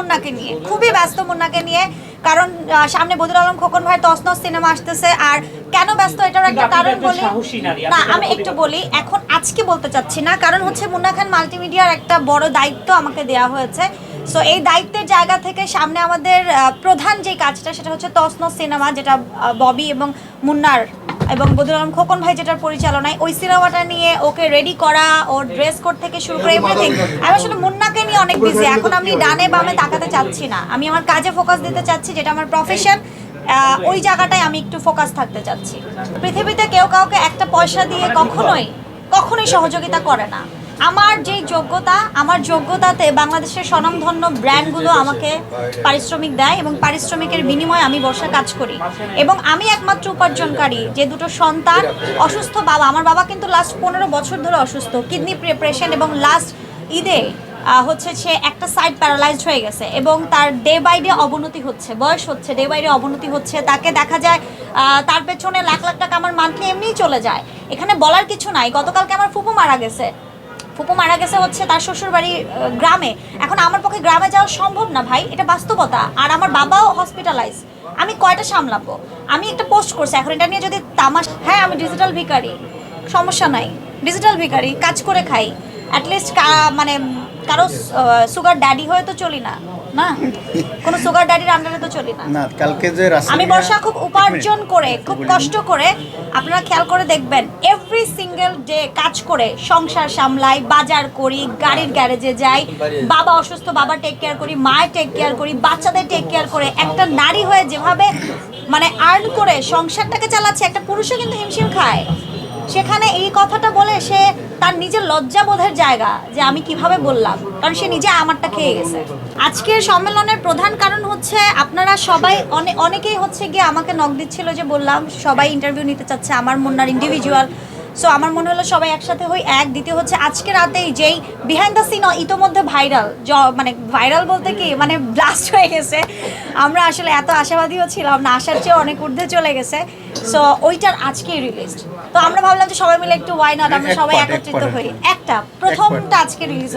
মুন্নাকে নিয়ে খুবই ব্যস্ত মুন্নাকে নিয়ে। কারণ সামনে বদুল আলম খোকন ভাইয়ের তসনস সিনেমা আসতেছে। আর কেন ব্যস্ত এটার একটা কারণ বলি না আমি একটু বলি এখন আজকে বলতে চাচ্ছি না। কারণ হচ্ছে মুন্না খান মাল্টিমিডিয়ার একটা বড় দায়িত্ব আমাকে দেওয়া হয়েছে। সো এই দায়িত্বের জায়গা থেকে সামনে আমাদের প্রধান যে কাজটা সেটা হচ্ছে তসনস সিনেমা যেটা ববি এবং মুন্নার এবং বদুল আলম খোকন ভাই যেটার পরিচালনায়। ওই সিনেমাটা নিয়ে ওকে রেডি করা ওর ড্রেস কোড থেকে শুরু করে এভরিথিং আমি আসলে মুন্নাকে নিয়ে অনেক বিজি এখন আমি ডানে বামে তাকাতে চাচ্ছি না। আমি আমার কাজে ফোকাস দিতে চাচ্ছি, যেটা আমার প্রফেশন ওই জায়গাটায় আমি একটু ফোকাস থাকতে চাচ্ছি। পৃথিবীতে কেউ কাউকে একটা পয়সা দিয়ে কখনোই কখনোই সহযোগিতা করে না। আমার যেই যোগ্যতা, আমার যোগ্যতাতে বাংলাদেশের স্বনামধন্য ব্র্যান্ডগুলো আমাকে পারিশ্রমিক দেয় এবং পারিশ্রমিকের বিনিময়ে আমি বসে কাজ করি। এবং আমি একমাত্র উপার্জনকারী, যে দুটো সন্তান, অসুস্থ বাবা। আমার বাবা কিন্তু লাস্ট পনেরো বছর ধরে অসুস্থ কিডনি প্রিপারেশন এবং লাস্ট ঈদে হচ্ছে সে একটা সাইড প্যারালাইজড হয়ে গেছে এবং তার ডে বাই ডে অবনতি হচ্ছে, বয়স হচ্ছে ডে বাই ডে অবনতি হচ্ছে। তাকে দেখা যায় তার পেছনে লাখ লাখ টাকা আমার মান্থলি এমনিই চলে যায়। এখানে বলার কিছু নাই, গতকালকে আমার ফুপু মারা গেছে। ফুপু মারা গেছে হচ্ছে তার শ্বশুর বাড়ি গ্রামে। এখন আমার পক্ষে গ্রামে যাওয়া সম্ভব না ভাই, এটা বাস্তবতা। আর আমার বাবাও হসপিটালাইজ আমি কয়টা সামলাবো? আমি একটা পোস্ট করছি, এখন এটা নিয়ে যদি তামাশ হ্যাঁ আমি ডিজিটাল ভিকারি সমস্যা নাই। ডিজিটাল ভিকারি কাজ করে খাই। অ্যাটলিস্ট মানে কারও সুগার ড্যাডি হয়ে তো চলি না না? কোনো সুগার ড্যাডির আন্ডারে তো চলি না। না কালকে যে আমি বর্ষা খুব উপার্জন করে খুব কষ্ট করে আপনারা খেয়াল করে দেখবেন এভরি সিঙ্গেল ডে কাজ করে সংসার সামলাই বাজার করি গাড়ির গ্যারেজে যাই বাবা অসুস্থ বাবা টেক কেয়ার করি মায়ের টেক কেয়ার করি বাচ্চাদের টেক কেয়ার করে একটা নারী হয়ে যেভাবে মানে আর্ন করে সংসারটাকে চালাচ্ছে একটা পুরুষও কিন্তু হিমশিম খায়। সেখানে এই কথাটা বলে সে তার নিজের লজ্জাবোধের জায়গা যে আমি কীভাবে বললাম, কারণ সে নিজে আমারটা খেয়ে গেছে। আজকের সম্মেলনের প্রধান কারণ হচ্ছে আপনারা সবাই অনেক অনেকেই হচ্ছে গিয়ে আমাকে নক দিচ্ছিল যে বললাম, সবাই ইন্টারভিউ নিতে চাচ্ছে, আমার মুন্নার ইন্ডিভিজুয়াল সো আমার মনে হলো সবাই একসাথে হই এক। দ্বিতীয় হচ্ছে আজকে রাতেই যেই বিহাইন্ড দ্য সিন ইতোমধ্যে ভাইরাল মানে ভাইরাল বলতে কি মানে ব্লাস্ট হয়ে গেছে। আমরা আসলে এত আশাবাদীও ছিলাম না আসার চেয়ে অনেক ঊর্ধ্বে চলে গেছে। সো ওইটার আজকেই রিলিজ তো আমরা ভাবলাম যে সবাই মিলে একটু ওয়াই নট আমরা সবাই একত্রিত হই। একটা প্রথমটা আজকে রিলিজ